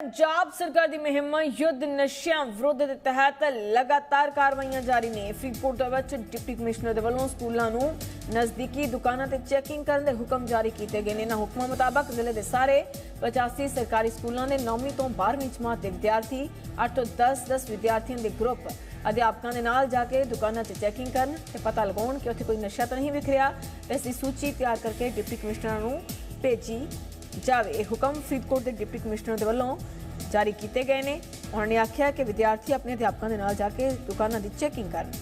ਪੰਜਾਬ ਸਰਕਾਰ ਦੀ ਮੁਹਿੰਮ ਯੁੱਧ ਨਸ਼ਿਆਂ ਵਿਰੁੱਧ ਦੇ ਤਹਿਤ ਲਗਾਤਾਰ ਕਾਰਵਾਈਆਂ ਜਾਰੀ ਨੇ। ਫਰੀਦਕੋਟ ਦੇ ਵਿੱਚ ਡਿਪਟੀ ਕਮਿਸ਼ਨਰ ਦੇ ਵੱਲੋਂ ਸਕੂਲਾਂ ਨੂੰ ਨਜ਼ਦੀਕੀ ਦੁਕਾਨਾਂ ਤੇ ਚੈਕਿੰਗ ਕਰਨ ਦੇ ਹੁਕਮ ਜਾਰੀ ਕੀਤੇ ਗਏ ਨੇ। ਇਹਨਾਂ ਹੁਕਮਾਂ ਮੁਤਾਬਕ ਜ਼ਿਲ੍ਹੇ ਦੇ ਸਾਰੇ 85 ਸਰਕਾਰੀ ਸਕੂਲਾਂ ਦੇ 9ਵੀਂ ਤੋਂ 12ਵੀਂ ਜਮਾਤ ਦੇ ਵਿਦਿਆਰਥੀ 8 ਤੋਂ 10 10 ਵਿਦਿਆਰਥੀਆਂ ਦੇ ਗਰੁੱਪ ਅਧਿਆਪਕਾਂ ਦੇ ਨਾਲ ਜਾ ਕੇ ਦੁਕਾਨਾਂ ਤੇ ਚੈਕਿੰਗ ਕਰਨ ਤੇ ਪਤਾ ਲਗਾਉਣ ਕਿ ਉੱਥੇ ਕੋਈ ਨਸ਼ਾ ਤਾਂ ਨਹੀਂ ਵਿਖਰਿਆ ਇਸ ਦੀ ਸੂਚੀ ਤਿਆਰ ਕਰਕੇ ਡਿਪਟੀ ਕਮਿਸ਼ਨਰਾਂ ਨੂੰ ਭੇਜੀ ਜਾਵੇ ਇਹ ਹੁਕਮ ਫਰੀਦਕੋਟ ਦੇ ਡਿਪਟੀ ਕਮਿਸ਼ਨਰ ਦੇ ਵੱਲੋਂ ਜਾਰੀ ਕੀਤੇ ਗਏ ਨੇ। ਉਹਨਾਂ ਨੇ ਆਖਿਆ ਕਿ ਵਿਦਿਆਰਥੀ ਆਪਣੇ ਅਧਿਆਪਕਾਂ ਦੇ ਨਾਲ ਜਾ ਕੇ ਦੁਕਾਨਾਂ ਦੀ ਚੈਕਿੰਗ ਕਰਨ।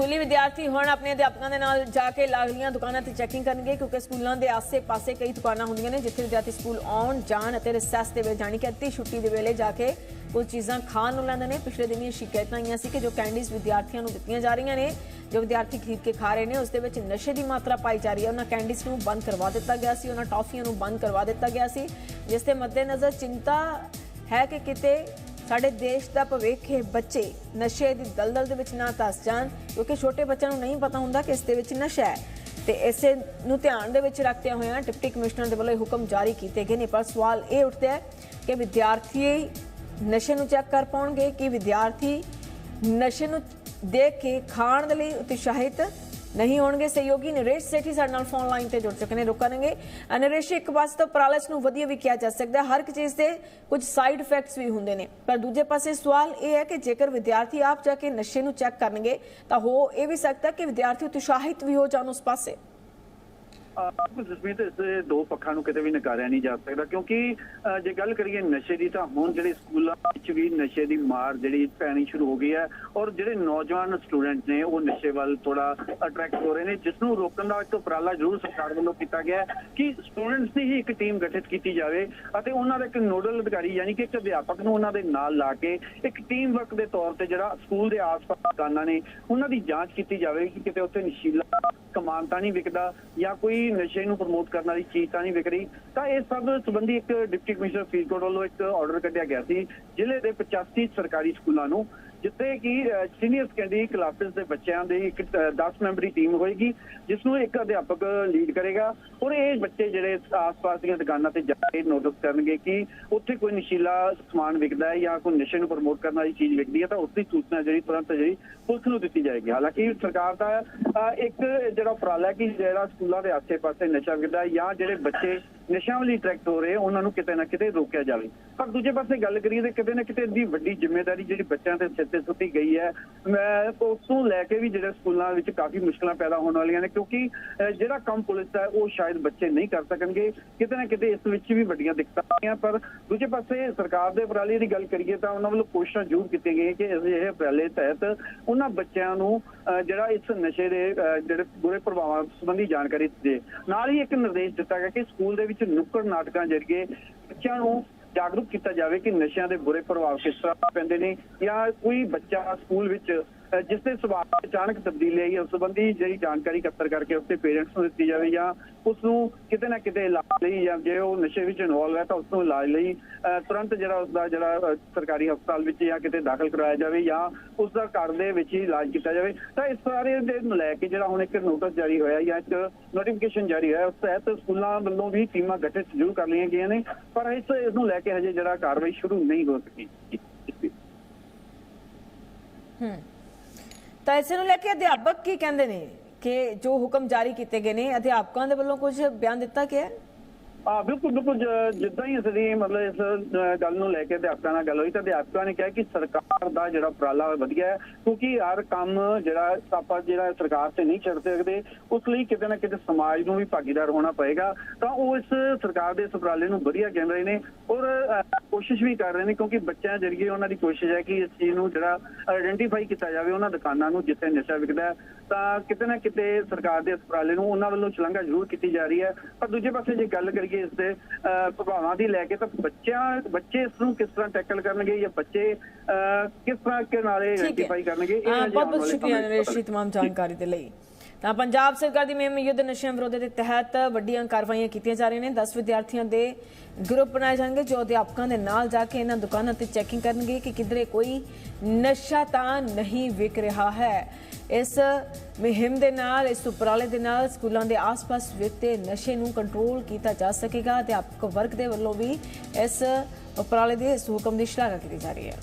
ਸਕੂਲੀ ਵਿਦਿਆਰਥੀ ਹੁਣ ਆਪਣੇ ਅਧਿਆਪਕਾਂ ਦੇ ਨਾਲ ਜਾ ਕੇ ਲਾਗਲੀਆਂ ਦੁਕਾਨਾਂ ਤੇ ਚੈਕਿੰਗ ਕਰਨਗੇ ਕਿਉਂਕਿ ਸਕੂਲਾਂ ਦੇ ਆਸੇ-ਪਾਸੇ ਕਈ ਦੁਕਾਨਾਂ ਹੁੰਦੀਆਂ ਨੇ ਜਿੱਥੇ ਵਿਦਿਆਰਥੀ ਸਕੂਲ ਆਉਣ, ਜਾਣ ਅਤੇ ਰਿਸੈਸ ਦੇ ਵੇਲੇ ਜਾਣੀ ਕਿ ਅੱਧੀ ਛੁੱਟੀ ਦੇ ਵੇਲੇ ਜਾ ਕੇ ਕੁਝ ਚੀਜ਼ਾਂ ਖਾਣ ਨੂੰ ਲੈਂਦੇ ਨੇ। ਪਿਛਲੇ ਦਿਨ ਦਿਨੀਂ ਸ਼ਿਕਾਇਤਾਂ ਆਈਆਂ ਸੀ ਕਿ ਜੋ ਕੈਂਡੀਜ਼ ਵਿਦਿਆਰਥੀਆਂ ਨੂੰ ਦਿੱਤੀਆਂ ਜਾ ਰਹੀਆਂ ਨੇ, ਜੋ ਵਿਦਿਆਰਥੀ ਖਰੀਦ ਕੇ ਖਾ ਰਹੇ ਨੇ, ਉਸ ਦੇ ਵਿੱਚ ਨਸ਼ੇ ਦੀ ਮਾਤਰਾ ਪਾਈ ਜਾ ਰਹੀ ਹੈ। ਉਹਨਾਂ ਕੈਂਡੀਜ਼ ਨੂੰ ਬੰਦ ਕਰਵਾ ਦਿੱਤਾ ਗਿਆ ਸੀ, ਉਹਨਾਂ ਟੌਫੀਆਂ ਨੂੰ ਬੰਦ ਕਰਵਾ ਦਿੱਤਾ ਗਿਆ ਸੀ, ਜਿਸ ਦੇ ਮੱਦੇਨਜ਼ਰ ਚਿੰਤਾ ਹੈ ਕਿ ਕਿਤੇ ਸਾਡੇ ਦੇਸ਼ ਦਾ ਭਵਿੱਖ ਇਹ ਬੱਚੇ ਨਸ਼ੇ ਦੀ ਦਲਦਲ ਦੇ ਵਿੱਚ ਨਾ ਤਸ ਜਾਣ, ਕਿਉਂਕਿ ਛੋਟੇ ਬੱਚਿਆਂ ਨੂੰ ਨਹੀਂ ਪਤਾ ਹੁੰਦਾ ਕਿ ਇਸ ਦੇ ਵਿੱਚ ਨਸ਼ਾ ਹੈ। ਤੇ ਇਸੇ ਨੂੰ ਧਿਆਨ ਦੇ ਵਿੱਚ ਰੱਖਦੇ ਹੋਏ ਡਿਪਟੀ ਕਮਿਸ਼ਨਰ ਦੇ ਵੱਲੋਂ ਇਹ ਹੁਕਮ ਜਾਰੀ ਕੀਤੇ ਗਏ ਨੇ। ਪਰ ਸਵਾਲ ਇਹ ਉੱਠਦਾ ਹੈ ਕਿ ਵਿਦਿਆਰਥੀ ਨਸ਼ੇ ਨੂੰ ਚੈੱਕ ਕਰ ਪਾਉਣਗੇ ਕਿ ਵਿਦਿਆਰਥੀ ਨਸ਼ੇ ਨੂੰ ਦੇਖ ਕੇ ਖਾਣ ਦੇ ਲਈ ਉਤਸ਼ਾਹਿਤ ਨਹੀਂ ਹੋਣਗੇ, ਸਹਿਯੋਗੀ ਨਰੇਸ਼ ਸੇਠੀ ਸਾਡੇ ਨਾਲ ਫੋਨ ਲਾਈਨ ਤੇ ਜੁੜ ਚੁੱਕੇ ਨੇ ਰੋਕਾਂਗੇ ਨਰੇਸ਼ ਇੱਕ ਪਾਸੇ ਤਾਂ ਪ੍ਰਾਲਸ ਨੂੰ ਵਧੀਆ ਵੀ ਕਿਹਾ ਜਾ ਸਕਦਾ, ਹਰ ਇੱਕ ਚੀਜ਼ ਦੇ ਕੁਝ ਸਾਈਡ ਇਫੈਕਟਸ ਵੀ ਹੁੰਦੇ ਨੇ। ਪਰ ਦੂਜੇ ਪਾਸੇ ਸਵਾਲ ਇਹ ਹੈ ਕਿ ਜੇਕਰ ਵਿਦਿਆਰਥੀ ਆਪ ਜਾ ਕੇ ਨਸ਼ੇ ਨੂੰ ਚੈੱਕ ਕਰਨਗੇ, ਤਾਂ ਹੋ ਇਹ ਵੀ ਸਕਦਾ ਕਿ ਵਿਦਿਆਰਥੀ ਉਤਸ਼ਾਹਿਤ ਵੀ ਹੋ ਜਾਣ ਉਸ ਪਾਸੇ। ਜਸਮੀਤ ਇਸ ਦੇ ਦੋ ਪੱਖਾਂ ਨੂੰ ਕਿਤੇ ਵੀ ਨਕਾਰਿਆ ਨਹੀਂ ਜਾ ਸਕਦਾ, ਕਿਉਂਕਿ ਜੇ ਗੱਲ ਕਰੀਏ ਨਸ਼ੇ ਦੀ ਤਾਂ ਹੁਣ ਜਿਹੜੇ ਸਕੂਲਾਂ ਵਿੱਚ ਵੀ ਨਸ਼ੇ ਦੀ ਮਾਰ ਜਿਹੜੀ ਪੈਣੀ ਸ਼ੁਰੂ ਹੋ ਗਈ ਹੈ ਔਰ ਜਿਹੜੇ ਨੌਜਵਾਨ ਸਟੂਡੈਂਟ ਨੇ ਉਹ ਨਸ਼ੇ ਵੱਲ ਥੋੜਾ ਅਟਰੈਕਟ ਹੋ ਰਹੇ ਨੇ ਜਿਸ ਨੂੰ ਰੋਕਣ ਦਾ ਇੱਕ ਉਪਰਾਲਾ ਜ਼ਰੂਰ ਸਰਕਾਰ ਵੱਲੋਂ ਕੀਤਾ ਗਿਆ ਕਿ ਸਟੂਡੈਂਟਸ ਦੀ ਹੀ ਇੱਕ ਟੀਮ ਗਠਿਤ ਕੀਤੀ ਜਾਵੇ ਅਤੇ ਉਹਨਾਂ ਦਾ ਇੱਕ ਨੋਡਲ ਅਧਿਕਾਰੀ ਯਾਨੀ ਕਿ ਇੱਕ ਅਧਿਆਪਕ ਨੂੰ ਉਹਨਾਂ ਦੇ ਨਾਲ ਲਾ ਕੇ ਇੱਕ ਟੀਮ ਵਰਕ ਦੇ ਤੌਰ ਤੇ ਜਿਹੜਾ ਸਕੂਲ ਦੇ ਆਸ-ਪਾਸ ਦੁਕਾਨਾਂ ਨੇ ਉਹਨਾਂ ਦੀ ਜਾਂਚ ਕੀਤੀ ਜਾਵੇ ਕਿ ਕਿਤੇ ਉੱਥੇ ਨਸ਼ੀਲਾ ਕਮਾਨ ਤਾਂ ਨਹੀਂ ਵਿਕਦਾ ਜਾਂ ਕੋਈ ਨਸ਼ੇ ਨੂੰ ਪ੍ਰਮੋਟ ਕਰਨ ਵਾਲੀ ਚੀਜ਼ ਤਾਂ ਨਹੀਂ ਵਿਕ ਰਹੀ, ਤਾਂ ਇਹ ਸਭ ਸੰਬੰਧੀ ਇੱਕ ਡਿਪਟੀ ਕਮਿਸ਼ਨਰ ਫਰੀਦਕੋਟ ਵੱਲੋਂ ਇੱਕ ਆਰਡਰ ਕੱਢਿਆ ਗਿਆ ਸੀ, ਜ਼ਿਲ੍ਹੇ ਦੇ 85 ਸਰਕਾਰੀ ਸਕੂਲਾਂ ਨੂੰ। ਜਿੱਥੇ ਕਿ ਸੀਨੀਅਰ ਸੈਕੰਡਰੀ ਕਲਾਸਿਸ ਦੇ ਬੱਚਿਆਂ ਦੀ ਇੱਕ 10 ਮੈਂਬਰੀ ਟੀਮ ਹੋਏਗੀ ਜਿਸ ਨੂੰ ਇੱਕ ਅਧਿਆਪਕ ਲੀਡ ਕਰੇਗਾ ਔਰ ਇਹ ਬੱਚੇ ਜਿਹੜੇ ਆਸ-ਪਾਸ ਦੀਆਂ ਦੁਕਾਨਾਂ ਤੇ ਜਾ ਕੇ ਨੋਟਿਸ ਕਰਨਗੇ ਕਿ ਉੱਥੇ ਕੋਈ ਨਸ਼ੀਲਾ ਸਮਾਨ ਵਿਕਦਾ ਹੈ ਜਾਂ ਕੋਈ ਨਸ਼ੇ ਨੂੰ ਪ੍ਰਮੋਟ ਕਰਨ ਵਾਲੀ ਚੀਜ਼ ਵਿਕਦੀ ਹੈ, ਤਾਂ ਉਸ ਦੀ ਸੂਚਨਾ ਜਿਹੜੀ ਤੁਰੰਤ ਜਿਹੜੀ ਪੁਲਿਸ ਨੂੰ ਦਿੱਤੀ ਜਾਏਗੀ। ਹਾਲਾਂਕਿ ਸਰਕਾਰ ਦਾ ਇੱਕ ਜਿਹੜਾ ਉਪਰਾਲਾ ਹੈ ਕਿ ਜਿਹੜਾ ਸਕੂਲਾਂ ਦੇ ਆਸੇ-ਪਾਸੇ ਨਸ਼ਾ ਵਿਕਦਾ ਜਾਂ ਜਿਹੜੇ ਬੱਚੇ ਨਸ਼ਿਆਂ ਵਾਲੀ ਅਟਰੈਕਟ ਹੋ ਰਹੇ, ਉਹਨਾਂ ਨੂੰ ਕਿਤੇ ਨਾ ਕਿਤੇ ਰੋਕਿਆ ਜਾਵੇ। ਪਰ ਦੂਜੇ ਪਾਸੇ ਗੱਲ ਕਰੀਏ ਤੇ ਕਿਤੇ ਨਾ ਕਿਤੇ ਦੀ ਵੱਡੀ ਜ਼ਿੰਮੇਵਾਰੀ ਜਿਹੜੀ ਬੱਚਿਆਂ ਦੇ ਸਿਰ ਤੇ ਸੁੱਟੀ ਗਈ ਹੈ। ਮੈਂ ਉਸ ਤੋਂ ਲੈ ਕੇ ਵੀ ਜਿਹੜੇ ਸਕੂਲਾਂ ਵਿੱਚ ਕਾਫੀ ਮੁਸ਼ਕਲਾਂ ਪੈਦਾ ਹੋਣ ਵਾਲੀਆਂ ਨੇ ਕਿਉਂਕਿ ਜਿਹੜਾ ਕੰਮ ਪੁਲਿਸ ਦਾ ਉਹ ਸ਼ਾਇਦ ਬੱਚੇ ਨਹੀਂ ਕਰ ਸਕਣਗੇ। ਕਿਤੇ ਨਾ ਕਿਤੇ ਇਸ ਵਿੱਚ ਵੀ ਵੱਡੀਆਂ ਦਿੱਕਤਾਂ ਆਈਆਂ ਪਰ ਦੂਜੇ ਪਾਸੇ ਸਰਕਾਰ ਦੇ ਉਪਰਾਲੇ ਦੀ ਗੱਲ ਕਰੀਏ ਤਾਂ ਉਹਨਾਂ ਵੱਲੋਂ ਕੋਸ਼ਿਸ਼ਾਂ ਜ਼ਰੂਰ ਕੀਤੀਆਂ ਗਈਆਂ ਕਿ ਇਹ ਉਪਰਾਲੇ ਤਹਿਤ ਉਹਨਾਂ ਬੱਚਿਆਂ ਨੂੰ ਅਹ, ਜਿਹੜਾ ਇਸ ਨਸ਼ੇ ਦੇ ਅਹ, ਜਿਹੜੇ ਬੁਰੇ ਪ੍ਰਭਾਵਾਂ ਸੰਬੰਧੀ ਜਾਣਕਾਰੀ ਦੇ ਨਾਲ ਹੀ ਇੱਕ ਨਿਰਦੇਸ਼ ਦਿੱਤਾ ਗਿਆ ਕਿ ਸਕੂਲ ਦੇ ਵਿੱਚ ਨੁੱਕੜ ਨਾਟਕਾਂ ਜਰੀਏ ਬੱਚਿਆਂ ਨੂੰ ਜਾਗਰੂਕ ਕੀਤਾ ਜਾਵੇ ਕਿ ਨਸ਼ਿਆਂ ਦੇ ਬੁਰੇ ਪ੍ਰਭਾਵ ਕਿਸ ਤਰ੍ਹਾਂ ਪੈਂਦੇ ਨੇ ਜਾਂ ਕੋਈ ਬੱਚਾ ਸਕੂਲ ਵਿੱਚ ਜਿਸ ਦੇ ਸੁਭਾਅ ਅਚਾਨਕ ਤਬਦੀਲੀ ਆਈ ਉਸ ਸੰਬੰਧੀ ਜਿਹੜੀ ਜਾਣਕਾਰੀ ਇਕੱਤਰ ਕਰਕੇ ਉਸਦੇ ਪੇਰੈਂਟਸ ਨੂੰ ਦਿੱਤੀ ਜਾਵੇ ਜਾਂ ਉਸ ਨੂੰ ਕਿਤੇ ਨਾ ਕਿਤੇ ਇਲਾਜ ਲਈ ਜਾਂ ਜੇ ਉਹ ਨਸ਼ੇ ਵਿੱਚ ਇਨਵੋਲਵ ਹੈ ਤਾਂ ਉਸ ਨੂੰ ਇਲਾਜ ਲਈ ਤੁਰੰਤ ਜਿਹੜਾ ਉਸ ਦਾ ਜਿਹੜਾ ਸਰਕਾਰੀ ਹਸਪਤਾਲ ਵਿੱਚ ਜਾਂ ਕਿਤੇ ਦਾਖਲ ਕਰਾਇਆ ਜਾਵੇ ਜਾਂ ਉਸ ਦਾ ਘਰ ਦੇ ਵਿੱਚ ਹੀ ਇਲਾਜ ਕੀਤਾ ਜਾਵੇ। ਤਾਂ ਇਸ ਸਾਰੇ ਦੇ ਨੂੰ ਲੈ ਕੇ ਜਿਹੜਾ ਹੁਣ ਇੱਕ ਨੋਟਿਸ ਜਾਰੀ ਹੋਇਆ ਜਾਂ ਇੱਕ ਨੋਟੀਫਿਕੇਸ਼ਨ ਜਾਰੀ ਹੋਇਆ, ਉਸ ਤਹਿਤ ਸਕੂਲਾਂ ਵੱਲੋਂ ਵੀ ਟੀਮਾਂ ਗਠਿਤ ਜ਼ਰੂਰ ਕਰ ਲਈਆਂ ਗਈਆਂ ਨੇ, ਪਰ ਇਸ ਇਸ ਨੂੰ ਲੈ ਕੇ ਹਜੇ ਜਿਹੜਾ ਕਾਰਵਾਈ ਸ਼ੁਰੂ ਨਹੀਂ ਹੋ ਸਕੀ। ਹੂੰ। ਤਾਂ ਇਸੇ ਨੂੰ ਲੈ ਕੇ ਅਧਿਆਪਕ ਕੀ ਕਹਿੰਦੇ ਨੇ? ਕਿ ਜੋ ਹੁਕਮ ਜਾਰੀ ਕੀਤੇ ਗਏ ਨੇ, ਅਧਿਆਪਕਾਂ ਦੇ ਵੱਲੋਂ ਕੁਝ ਬਿਆਨ ਦਿੱਤਾ ਗਿਆ ਹੈ? ਆ ਬਿਲਕੁਲ ਬਿਲਕੁਲ ਜਿੱਦਾਂ ਹੀ ਅਸੀਂ ਮਤਲਬ ਇਸ ਗੱਲ ਨੂੰ ਲੈ ਕੇ ਅਧਿਆਪਕਾਂ ਨਾਲ ਗੱਲ ਹੋਈ ਤਾਂ ਅਧਿਆਪਕਾਂ ਨੇ ਕਿਹਾ ਕਿ ਸਰਕਾਰ ਦਾ ਜਿਹੜਾ ਉਪਰਾਲਾ ਵਧੀਆ ਹੈ, ਕਿਉਂਕਿ ਹਰ ਕੰਮ ਜਿਹੜਾ ਆਪਾਂ, ਜਿਹੜਾ ਸਰਕਾਰ ਤੇ ਨਹੀਂ ਛੱਡ ਸਕਦੇ, ਉਸ ਲਈ ਕਿਤੇ ਨਾ ਕਿਤੇ ਸਮਾਜ ਨੂੰ ਵੀ ਭਾਗੀਦਾਰ ਹੋਣਾ ਪਏਗਾ। ਤਾਂ ਉਹ ਇਸ ਸਰਕਾਰ ਦੇ ਇਸ ਉਪਰਾਲੇ ਨੂੰ ਵਧੀਆ ਕਹਿ ਰਹੇ ਨੇ ਔਰ ਕੋਸ਼ਿਸ਼ ਵੀ ਕਰ ਰਹੇ ਨੇ ਕਿਉਂਕਿ ਬੱਚਿਆਂ ਜਰੀਏ ਉਹਨਾਂ ਦੀ ਕੋਸ਼ਿਸ਼ ਹੈ ਕਿ ਇਸ ਚੀਜ਼ ਨੂੰ ਜਿਹੜਾ ਆਇਡੈਂਟੀਫਾਈ ਕੀਤਾ ਜਾਵੇ, ਉਹਨਾਂ ਦੁਕਾਨਾਂ ਨੂੰ ਜਿੱਥੇ ਨਸ਼ਾ ਵਿਕਦਾ ਤਾਂ ਕਿਤੇ ਨਾ ਕਿਤੇ ਸਰਕਾਰ ਦੇ ਇਸ ਉਪਰਾਲੇ ਨੂੰ ਉਹਨਾਂ ਵੱਲੋਂ ਸ਼ਲਾਘਾ ਜ਼ਰੂਰ ਕੀਤੀ ਜਾ ਰਹੀ ਹੈ। ਪਰ ਦੂਜੇ ਪਾਸੇ ਜੇ ਗੱਲ ਕਰੀਏ ਇਸ ਦੇ ਅਹ, ਪ੍ਰਭਾਵਾਂ ਦੀ ਲੈ ਕੇ ਤਾਂ ਬੱਚਿਆਂ ਬੱਚੇ ਇਸ ਨੂੰ ਕਿਸ ਤਰ੍ਹਾਂ ਟੈਕਲ ਕਰਨਗੇ ਜਾਂ ਬੱਚੇ ਅਹ, ਕਿਸ ਤਰ੍ਹਾਂ ਕਿ ਨਾਲੇ ਠੀਕ ਆਇਡੈਂਟੀਫਾਈ ਹੈ ਕਰਨਗੇ ਅਹ, ਹਜੇ ਬਹੁਤ ਆਉਣ ਬਹੁਤ ਵਾਲੇ ਸ਼ੁਕਰੀਆ ਸਮੇਂ 'ਚ ਨਰੇਸ਼ ਪਤਾ ਜੀ तमाम ਜਾਣਕਾਰੀ ਦੇ ਲਈ ਤਾਂ ਪੰਜਾਬ ਸਰਕਾਰ ਦੀ ਮੁਹਿੰਮ ਯੁੱਧ ਨਸ਼ਿਆਂ ਵਿਰੋਧ ਦੇ ਤਹਿਤ ਵੱਡੀਆਂ ਕਾਰਵਾਈਆਂ ਕੀਤੀਆਂ ਜਾ ਰਹੀਆਂ ਨੇ। 10 ਵਿਦਿਆਰਥੀਆਂ ਦੇ ਗਰੁੱਪ ਬਣਾਏ ਜਾਣਗੇ, ਜੋ ਅਧਿਆਪਕਾਂ ਦੇ ਨਾਲ ਜਾ ਕੇ ਇਹਨਾਂ ਦੁਕਾਨਾਂ ਤੇ ਚੈਕਿੰਗ ਕਰਨਗੇ ਕਿ ਕਿਧਰੇ ਕੋਈ ਨਸ਼ਾ ਤਾਂ ਨਹੀਂ ਵਿਕ ਰਿਹਾ ਹੈ। ਇਸ ਮੁਹਿੰਮ ਦੇ ਨਾਲ, ਇਸ ਉਪਰਾਲੇ ਦੇ ਨਾਲ ਸਕੂਲਾਂ ਦੇ ਆਸ-ਪਾਸ ਵਿਕਦੇ ਨਸ਼ੇ ਨੂੰ ਕੰਟਰੋਲ ਕੀਤਾ ਜਾ ਸਕੇਗਾ। ਅਧਿਆਪਕ ਵਰਗ ਦੇ ਵੱਲੋਂ ਵੀ ਇਸ ਉਪਰਾਲੇ ਦੇ ਇਸ ਹੁਕਮ ਦੀ ਸ਼ਲਾਘਾ ਕੀਤੀ ਜਾ ਰਹੀ ਹੈ।